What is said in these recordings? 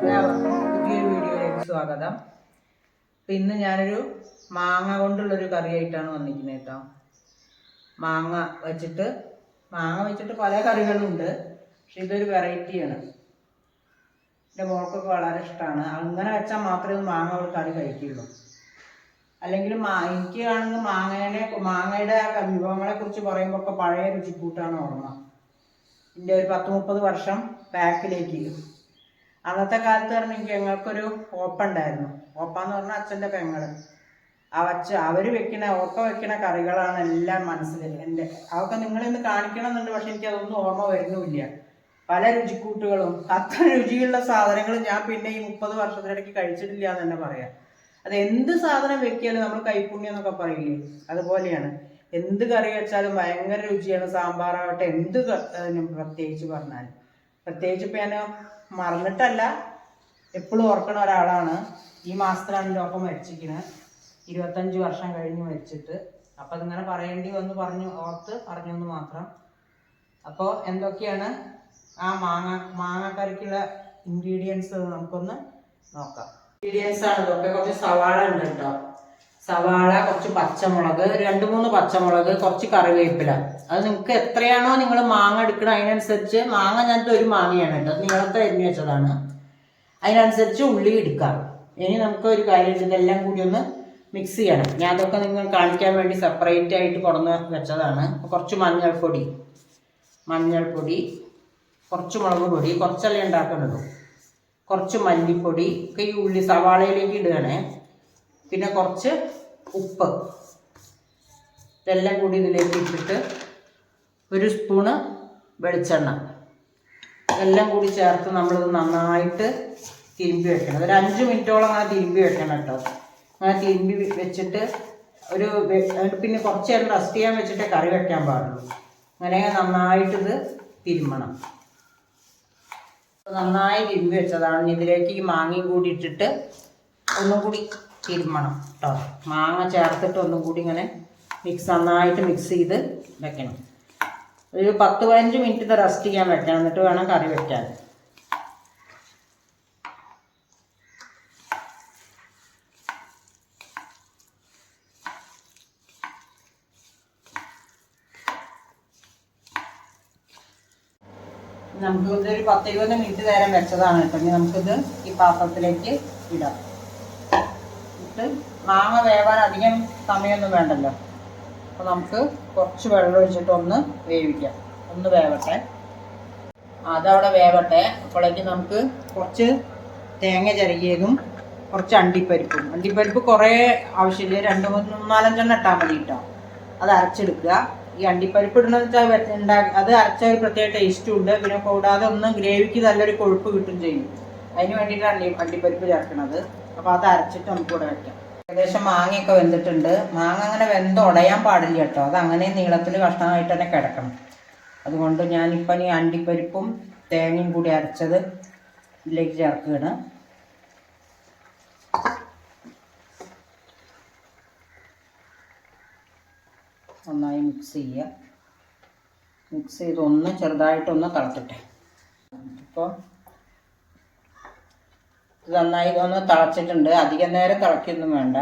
പുതിയൊരു വീഡിയോയിലേക്ക് സ്വാഗതം. അപ്പം ഇന്ന് ഞാനൊരു മാങ്ങ കൊണ്ടുള്ളൊരു കറിയായിട്ടാണ് വന്നിരിക്കുന്നത് കേട്ടോ. മാങ്ങ വെച്ചിട്ട് മാങ്ങ വെച്ചിട്ട് പല കറികളുണ്ട്. പക്ഷെ ഇതൊരു വെറൈറ്റിയാണ്. എന്റെ മോൾക്കൊക്കെ വളരെ ഇഷ്ടമാണ്. അങ്ങനെ വെച്ചാൽ മാത്രമേ മാങ്ങ ഒരു കറി കഴിക്കുള്ളൂ. അല്ലെങ്കിൽ മാ എനിക്ക് ആണെങ്കിൽ മാങ്ങയുടെ മാങ്ങയുടെ വിഭവങ്ങളെ കുറിച്ച് പറയുമ്പോൾ ഒക്കെ പഴയ രുചിക്കൂട്ടാണ് ഓർമ്മ. എന്റെ ഒരു പത്ത് മുപ്പത് വർഷം ബാക്കിലേക്ക് അന്നത്തെ കാലത്ത് പറഞ്ഞെങ്കിൽ ഞങ്ങൾക്കൊരു ഓപ്പ ഉണ്ടായിരുന്നു ഓപ്പ എന്ന് പറഞ്ഞാൽ അച്ഛന്റെ പെങ്ങൾ. അവച്ച് അവർ വെക്കണ ഓപ്പ വെക്കണ കറികളാണ് എല്ലാം മനസ്സിൽ എന്റെ അതൊക്കെ നിങ്ങളിന്ന് കാണിക്കണം എന്നുണ്ട് പക്ഷെ എനിക്ക് അതൊന്നും ഓർമ്മ വരുന്നുമില്ല. പല രുചിക്കൂട്ടുകളും അത്ര രുചിയുള്ള സാധനങ്ങൾ ഞാൻ പിന്നെ ഈ മുപ്പത് വർഷത്തിനിടയ്ക്ക് കഴിച്ചിട്ടില്ല എന്ന് തന്നെ പറയാം. അത് എന്ത് സാധനം വെക്കിയാലും നമ്മൾ കൈപ്പുണ്യം എന്നൊക്കെ പറയില്ലേ? അതുപോലെയാണ്. എന്ത് കറി വെച്ചാലും ഭയങ്കര രുചിയാണ്. സാമ്പാറാവട്ടെ എന്ത് പ്രത്യേകിച്ച് പറഞ്ഞാൽ പ്രത്യേകിച്ച് ഇപ്പം ഞാൻ മറന്നിട്ടല്ല എപ്പോഴും ഓർക്കണ ഒരാളാണ്. ഈ മാസത്തിലാണ് എന്റെ ഒപ്പം മരിച്ചിരിക്കുന്നത് ഇരുപത്തഞ്ച് വർഷം കഴിഞ്ഞ് മരിച്ചിട്ട്. അപ്പം അതിങ്ങനെ പറയേണ്ടി വന്ന് പറഞ്ഞു ഓർത്ത് പറഞ്ഞു എന്ന് മാത്രം. അപ്പോൾ എന്തൊക്കെയാണ് ആ മാങ്ങ മാങ്ങക്കറിക്കുള്ള ഇൻഗ്രീഡിയൻസ് നമുക്കൊന്ന് നോക്കാം. ഇൻഗ്രീഡിയൻസ് ആണ്. ഇതൊക്കെ കുറച്ച് സവാള ഉണ്ട് കേട്ടോ സവാള കുറച്ച് പച്ചമുളക് രണ്ട് മൂന്ന് പച്ചമുളക് കുറച്ച് കറിവേപ്പില. അത് നിങ്ങൾക്ക് എത്രയാണോ നിങ്ങൾ മാങ്ങ എടുക്കണം അതിനനുസരിച്ച് മാങ്ങ ഞാനിട്ട് ഒരു മാങ്ങയാണ് കേട്ടോ. അത് നീളത്തെ എരിഞ്ഞു വെച്ചതാണ്. അതിനനുസരിച്ച് ഉള്ളി എടുക്കാം. ഇനി നമുക്ക് ഒരു കാര്യം ഇതെല്ലാം കൂടി ഒന്ന് മിക്സ് ചെയ്യണം. ഞാൻ അതൊക്കെ നിങ്ങൾ കാണിക്കാൻ വേണ്ടി സെപ്പറേറ്റ് ആയിട്ട് കൊണ്ടുവന്ന് വെച്ചതാണ്. കുറച്ച് മഞ്ഞൾപ്പൊടി മഞ്ഞൾപ്പൊടി കുറച്ച് മുളക് പൊടി കുറച്ചല്ലേ ഉണ്ടാക്കുന്നുള്ളൂ. കുറച്ച് മല്ലിപ്പൊടി ഒക്കെ ഈ ഉള്ളി സവാളയിലേക്ക് ഇടുകയാണേ. പിന്നെ കുറച്ച് ഉപ്പ്. ഇതെല്ലാം കൂടി ഇതിലേക്ക് ഇട്ടിട്ട് ഒരു സ്പൂണ് വെളിച്ചെണ്ണ. ഇതെല്ലാം കൂടി ചേർത്ത് നമ്മളിത് നന്നായിട്ട് തിരുമ്പി വെക്കണം. ഒരു അഞ്ച് മിനിറ്റോളം അങ്ങനെ തിരുമ്പി വെക്കണം കേട്ടോ. അങ്ങനെ തിരുമ്പി വെച്ചിട്ട് ഒരു പിന്നെ കുറച്ച് നേരം റെസ്റ്റ് ചെയ്യാൻ വെച്ചിട്ടേ കറി വെക്കാൻ പാടുള്ളൂ. അങ്ങനെ നന്നായിട്ടിത് തിരുമ്മണം നന്നായി തിരുമ്പി വെച്ചതാണ്. ഇതിലേക്ക് ഈ മാങ്ങയും കൂടി ഇട്ടിട്ട് ഒന്നും കൂടി തിരുമ്മണം കേട്ടോ മാങ്ങ ചേർത്തിട്ട് ഒന്നും കൂടി ഇങ്ങനെ മിക്സ് നന്നായിട്ട് മിക്സ് ചെയ്ത് വെക്കണം. ഒരു പത്ത് പതിനഞ്ച് മിനിറ്റ് ഇത് റെസ്റ്റ് ചെയ്യാൻ വെക്കണം. എന്നിട്ട് വേണം കറി വെക്കാൻ. നമുക്ക് ഇതൊരു പത്ത് ഇരുപത് മിനിറ്റ് നേരം വെച്ചതാണ് കേട്ടോ. ഇനി നമുക്കിത് ഈ പാത്രത്തിലേക്ക് ഇടാം. മാങ്ങ വേവാൻ അധികം സമയമൊന്നും വേണ്ടല്ലോ. അപ്പോൾ നമുക്ക് കുറച്ച് വെള്ളം ഒഴിച്ചിട്ട് ഒന്ന് വേവിക്കാം. ഒന്ന് വേവട്ടെ. അതവിടെ വേവട്ടെ. അപ്പോഴേക്ക് നമുക്ക് കുറച്ച് തേങ്ങ ചിരകിയതും കുറച്ച് അണ്ടിപ്പരിപ്പും. അണ്ടിപ്പരിപ്പ് കുറേ ആവശ്യമില്ല. രണ്ട് മൂന്ന് നാലഞ്ചെണ്ണം ഇട്ടാൽ മതി കേട്ടോ. അത് അരച്ചെടുക്കുക. ഈ അണ്ടിപ്പരിപ്പ് ഇടണമെന്ന് വെച്ചാൽ ഉണ്ടാ അത് അരച്ച ഒരു പ്രത്യേക ടേസ്റ്റും ഉണ്ട്. പിന്നെ കൂടാതെ ഒന്ന് ഗ്രേവിക്ക് നല്ലൊരു കൊഴുപ്പ് കിട്ടും ചെയ്യും. അതിന് വേണ്ടിയിട്ടാണ് അണ്ടി അണ്ടിപ്പരിപ്പ് ചേർക്കുന്നത് അപ്പോൾ അത് അരച്ചിട്ട് നമുക്ക് ഇവിടെ വെക്കാം. ഏകദേശം മാങ്ങയൊക്കെ വെന്തിട്ടുണ്ട്. മാങ്ങ അങ്ങനെ വെന്ത് ഉടയാൻ പാടില്ല കേട്ടോ. അത് അങ്ങനെ നീളത്തിൽ കഷ്ണമായിട്ട് തന്നെ കിടക്കണം. അതുകൊണ്ട് ഞാനിപ്പം ഈ അണ്ടിപ്പരിപ്പും തേങ്ങയും കൂടി അരച്ചത് ഇതിലേക്ക് ചേർക്കുകയാണ്. നന്നായി മിക്സ് ചെയ്യുക. മിക്സ് ചെയ്ത് ഒന്ന് ചെറുതായിട്ടൊന്ന് തിളക്കട്ടെ ഇപ്പോൾ നന്നായി ഇതൊന്ന് തിളച്ചിട്ടുണ്ട്. അധികം നേരം തിളയ്ക്കൊന്നും വേണ്ട.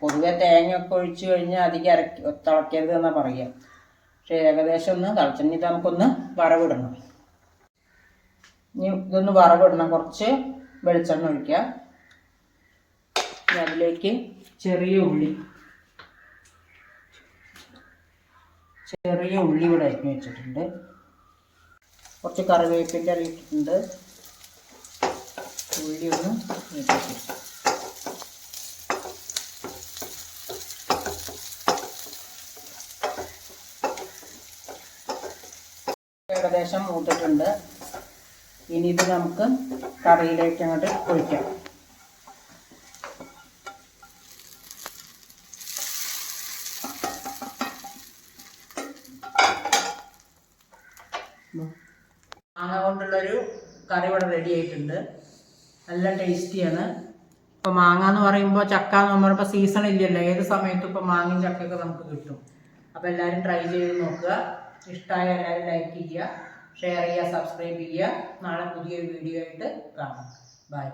പൊതുവെ തേങ്ങയൊക്കെ ഒഴിച്ച് കഴിഞ്ഞാൽ അധികം അരക്കി തിളക്കരുത് എന്നാണ് പറയുക. പക്ഷേ ഏകദേശം ഒന്ന് തിളച്ചിട്ട് നമുക്കൊന്ന് വറവിടണം. ഇനി ഇതൊന്ന് വറവിടണം. കുറച്ച് വെളിച്ചെണ്ണ ഒഴിക്കുക. അതിലേക്ക് ചെറിയ ഉള്ളി. ചെറിയ ഉള്ളി ഇവിടെ അരിഞ്ഞു വെച്ചിട്ടുണ്ട്. കുറച്ച് കറിവേപ്പിന്റെ ഇട്ടിട്ടുണ്ട്. ഉള്ളി ഒന്ന് ഇട്ടിട്ട് ഏകദേശം മൂത്തിട്ടുണ്ട്. ഇനി ഇത് നമുക്ക് കറിയിലേക്ക് അങ്ങോട്ട് ഒഴിക്കാം. മാങ്ങ കൊണ്ടുള്ളൊരു കറി ഇവിടെ റെഡി ആയിട്ടുണ്ട്. നല്ല ടേസ്റ്റിയാണ് ഇപ്പോൾ മാങ്ങ എന്ന് പറയുമ്പോൾ ചക്ക എന്ന് പറയുമ്പോൾ സീസൺ ഇല്ലല്ലോ. ഏത് സമയത്തും ഇപ്പോൾ മാങ്ങയും ചക്കയൊക്കെ നമുക്ക് കിട്ടും. അപ്പോൾ എല്ലാവരും ട്രൈ ചെയ്ത് നോക്കുക. ഇഷ്ടമായ എല്ലാവരും ലൈക്ക് ചെയ്യുക ഷെയർ ചെയ്യുക സബ്സ്ക്രൈബ് ചെയ്യുക. നാളെ പുതിയൊരു വീഡിയോ ആയിട്ട് കാണാം. ബൈ